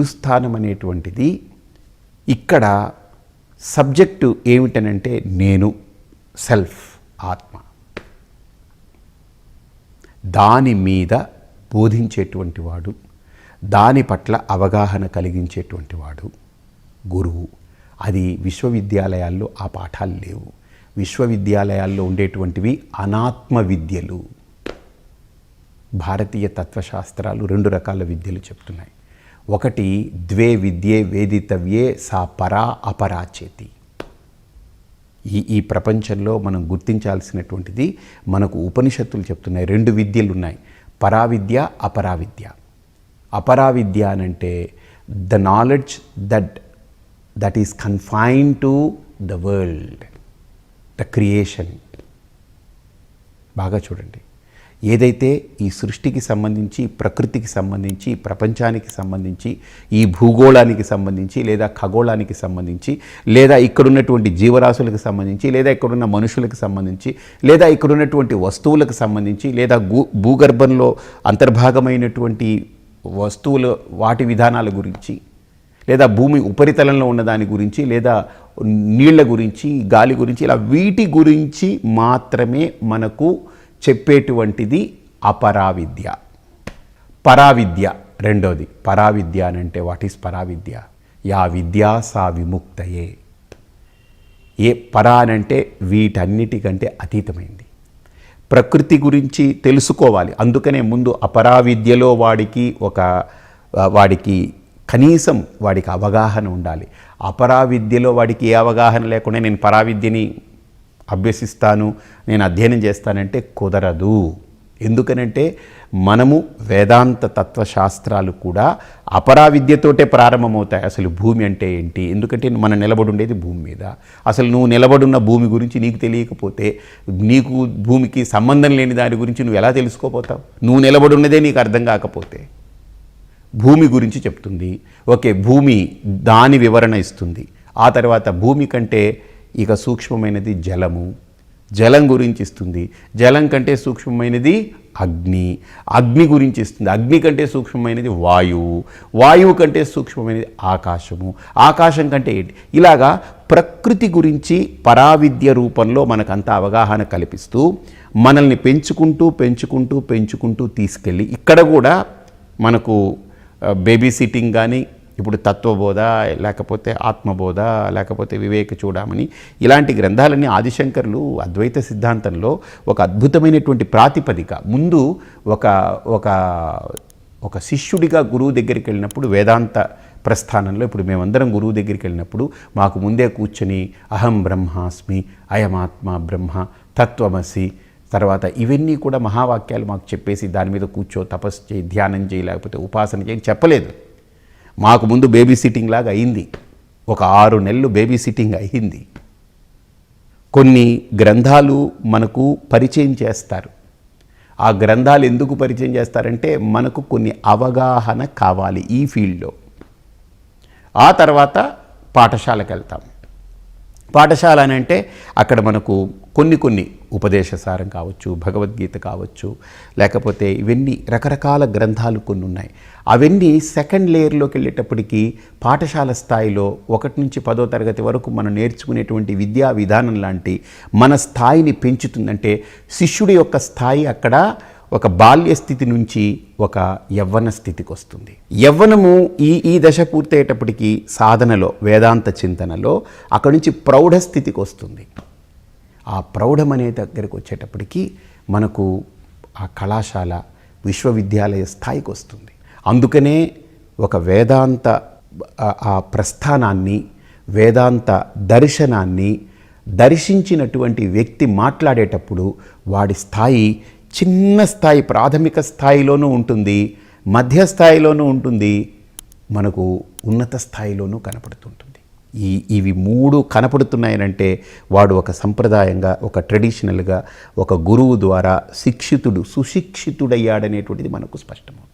గురుస్థానం అనేటువంటిది ఇక్కడ సబ్జెక్టు ఏమిటనంటే నేను సెల్ఫ్ ఆత్మ. దాని మీద బోధించేటువంటి వాడు దాని పట్ల అవగాహన కలిగించేటువంటి వాడు గురువు. అది విశ్వవిద్యాలయాల్లో ఆ పాఠాలు లేవు. విశ్వవిద్యాలయాల్లో ఉండేటువంటివి అనాత్మ విద్యలు. భారతీయ తత్వశాస్త్రాలు రెండు రకాల విద్యలు చెప్తున్నాయి. ఒకటి ద్వే విద్యే వేదితవ్యే సా పరా అపరాచేతి. ఈ ఈ ప్రపంచంలో మనం గుర్తించాల్సినటువంటిది మనకు ఉపనిషత్తులు చెప్తున్నాయి. రెండు విద్యలు ఉన్నాయి పరావిద్య అపరావిద్య. అపరావిద్య అనంటే the knowledge that that is confined to the world the creation. బాగా చూడండి. ఏదైతే ఈ సృష్టికి సంబంధించి ప్రకృతికి సంబంధించి ప్రపంచానికి సంబంధించి ఈ భూగోళానికి సంబంధించి లేదా ఖగోళానికి సంబంధించి లేదా ఇక్కడున్నటువంటి జీవరాశులకు సంబంధించి లేదా ఇక్కడున్న మనుషులకు సంబంధించి లేదా ఇక్కడున్నటువంటి వస్తువులకు సంబంధించి లేదా భూగర్భంలో అంతర్భాగమైనటువంటి వస్తువుల వాటి విధానాల గురించి లేదా భూమి ఉపరితలంలో ఉన్న దాని గురించి లేదా నీళ్ళ గురించి గాలి గురించి ఇలా వీటి గురించి మాత్రమే మనకు చెప్పేటువంటిది అపరావిద్య. పరావిద్య రెండోది. పరావిద్య అని అంటే వాట్ ఈస్ పరావిద్య? యా విద్యా సా విముక్తయే. ఏ పరా అని అంటే వీటన్నిటికంటే అతీతమైంది. ప్రకృతి గురించి తెలుసుకోవాలి. అందుకనే ముందు అపరావిద్యలో వాడికి ఒక వాడికి కనీసం వాడికి అవగాహన ఉండాలి. అపరావిద్యలో వాడికి ఏ అవగాహన లేకుండా నేను పరావిద్యని అభ్యసిస్తాను నేను అధ్యయనం చేస్తానంటే కుదరదు. ఎందుకనంటే మనము వేదాంత తత్వశాస్త్రాలు కూడా అపరావిద్యతోటే ప్రారంభమవుతాయి. అసలు భూమి అంటే ఏంటి? ఎందుకంటే మనం నిలబడి ఉండేది భూమి మీద. అసలు నువ్వు నిలబడున్న భూమి గురించి నీకు తెలియకపోతే నీకు భూమికి సంబంధం లేని దాని గురించి నువ్వు ఎలా తెలుసుకోపోతావు నువ్వు నిలబడి ఉన్నదే నీకు అర్థం కాకపోతే. భూమి గురించి చెప్తుంది. ఓకే భూమి దాని వివరణ ఇస్తుంది. ఆ తర్వాత భూమి కంటే ఇక సూక్ష్మమైనది జలము. జలం గురించి ఇస్తుంది జలం కంటే సూక్ష్మమైనది అగ్ని. అగ్ని గురించి ఇస్తుంది అగ్ని కంటే సూక్ష్మమైనది వాయువు. వాయువు కంటే సూక్ష్మమైనది ఆకాశము. ఆకాశం కంటే ఏంటి? ఇలాగా ప్రకృతి గురించి పరావిద్య రూపంలో మనకంత అవగాహన కల్పిస్తూ మనల్ని పెంచుకుంటూ పెంచుకుంటూ పెంచుకుంటూ తీసుకెళ్ళి ఇక్కడ కూడా మనకు బేబీ సిట్టింగ్ కానీ ఇప్పుడు తత్వబోధ లేకపోతే ఆత్మబోధ లేకపోతే వివేక చూడమని ఇలాంటి గ్రంథాలన్నీ ఆదిశంకర్లు అద్వైత సిద్ధాంతంలో ఒక అద్భుతమైనటువంటి ప్రాతిపదిక. ముందు ఒక ఒక ఒక శిష్యుడిగా గురువు దగ్గరికి వెళ్ళినప్పుడు వేదాంత ప్రస్థానంలో ఇప్పుడు మేమందరం గురువు దగ్గరికి వెళ్ళినప్పుడు మాకు ముందే కూర్చొని అహం బ్రహ్మాస్మి అయమాత్మ బ్రహ్మ తత్వమసి తర్వాత ఇవన్నీ కూడా మహావాక్యాలు మాకు చెప్పేసి దాని మీద కూర్చో తపస్సు చేయి ధ్యానం చేయి లేకపోతే ఉపాసన చేయి చెప్పలేదు. మాకు ముందు బేబీ సిట్టింగ్ లాగా అయింది. ఒక ఆరు నెలలు బేబీ సిట్టింగ్ అయింది. కొన్ని గ్రంథాలు మనకు పరిచయం చేస్తారు. ఆ గ్రంథాలు ఎందుకు పరిచయం చేస్తారంటే మనకు కొన్ని అవగాహన కావాలి ఈ ఫీల్డ్లో ఆ తర్వాత పాఠశాలకు వెళ్తాం. పాఠశాల అని అంటే అక్కడ మనకు కొన్ని కొన్ని ఉపదేశసారం కావచ్చు భగవద్గీత కావచ్చు లేకపోతే ఇవన్నీ రకరకాల గ్రంథాలు కొన్ని ఉన్నాయి. అవన్నీ సెకండ్ లేయర్లోకి వెళ్ళేటప్పటికీ పాఠశాల స్థాయిలో ఒకటి నుంచి పదో తరగతి వరకు మనం నేర్చుకునేటువంటి విద్యా విధానం లాంటి మన స్థాయిని పెంచుతుందంటే శిష్యుడి యొక్క స్థాయి అక్కడ ఒక బాల్య స్థితి నుంచి ఒక యవ్వన స్థితికి వస్తుంది. యవ్వనము ఈ ఈ దశ పూర్తయ్యేటప్పటికీ సాధనలో వేదాంత చింతనలో అక్కడి నుంచి ప్రౌఢ స్థితికి వస్తుంది. ఆ ప్రౌఢం అనే దగ్గరికి వచ్చేటప్పటికీ మనకు ఆ కళాశాల విశ్వవిద్యాలయ స్థాయికి వస్తుంది. అందుకనే ఒక వేదాంత ఆ- ఆ ప్రస్థానాన్ని వేదాంత దర్శనాన్ని దర్శించినటువంటి వ్యక్తి మాట్లాడేటప్పుడు వాడి స్థాయి చిన్న స్థాయి ప్రాథమిక స్థాయిలోనూ ఉంటుంది మధ్య స్థాయిలోనూ ఉంటుంది మనకు ఉన్నత స్థాయిలోనూ కనపడుతుంటుంది. ఈ ఇవి మూడు కనపడుతున్నాయనంటే వాడు ఒక సంప్రదాయంగా ఒక ట్రెడిషనల్గా ఒక గురువు ద్వారా శిక్షితుడు సుశిక్షితుడయ్యాడనేటువంటిది మనకు స్పష్టమవుతుంది.